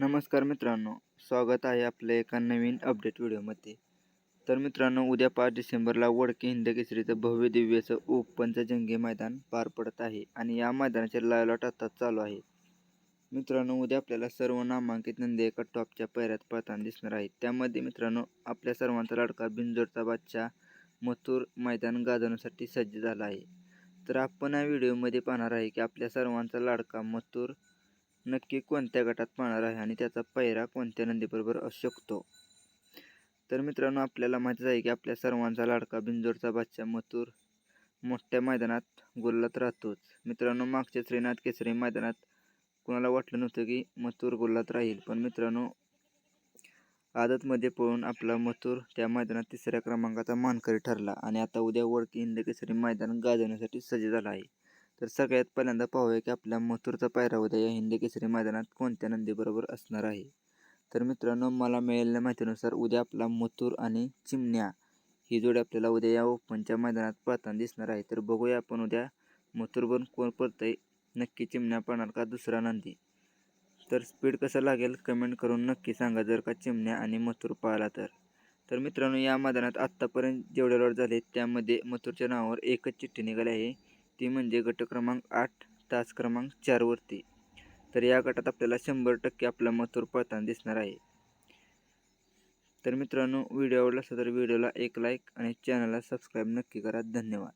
नमस्कार मित्रांनो स्वागत आहे आपल्या एका नवीन अपडेट व्हिडिओमध्ये. तर मित्रांनो उद्या पाच डिसेंबरला वडके हिंद केसरीचं भव्य दिव्यचं ओपनचं जंगी मैदान पार पडत आहे आणि या मैदानाचे लायलॉट आता चालू आहे. मित्रांनो उद्या आपल्याला सर्व नामांकित नंदी एका टॉपच्या पैऱ्यात पळताना दिसणार आहेत. त्यामध्ये मित्रांनो आपल्या सर्वांचा लाडका बिंजोरचा बादशाह मथुर मैदान गाजवण्यासाठी सज्ज झाला आहे. तर आपण या व्हिडिओमध्ये पाहणार आहे की आपल्या सर्वांचा लाडका मथुर नक्की कोणत्या गटात पाहणार आहे आणि त्याचा पैरा कोणत्या नंदीबरोबर असू शकतो? तर मित्रांनो आपल्याला माहितीच आहे की आपल्या सर्वांचा लाडका बिंजोरचा बादशाह मथुर मोठ्या मैदानात गुल्लात राहतोच. मित्रांनो मागच्या श्रीनाथ केसरी मैदानात कोणाला वाटलं नव्हतं की मथुर गुल्लात राहील? पण मित्रांनो आदतमध्ये पळून आपला मथुर त्या मैदानात तिसऱ्या क्रमांकाचा मानकरी ठरला आणि आता उद्या वडकी हिंद केसरी मैदान गाजवण्यासाठी सज्ज झाला आहे. तर सगळ्यात पहिल्यांदा पाहूया की आपल्या मथुरचा पायरा उद्या या हिंदी केसरी मैदानात कोणत्या नंदीबरोबर असणार आहे? तर मित्रांनो मला मिळालेल्या माहितीनुसार उद्या आपला मथुर आणि चिमण्या ही जोडी आपल्याला उद्या या ओपनच्या मैदानात पळताना दिसणार आहे. तर बघूया आपण उद्या मथुर कोण कोण आहे नक्की चिमण्या पडणार का दुसरा नंदी? तर स्पीड कसं लागेल कमेंट करून नक्की सांगा जर का चिमण्या आणि मथुर पाळला तर. तर मित्रांनो या मैदानात आत्तापर्यंत जेवढे लॉट झाले त्यामध्ये मथुरच्या नावावर एकच चिठ्ठी निघाली आहे. ती म्हणजे गट क्रमांक आठ तास क्रमांक चारवरती तर या गटात आपल्याला शंभर टक्के आपला मथुर पळताना दिसणार आहे. तर मित्रांनो व्हिडिओ आवडला असेल तर व्हिडिओला एक लाईक आणि चॅनलला सबस्क्राईब नक्की करा. धन्यवाद.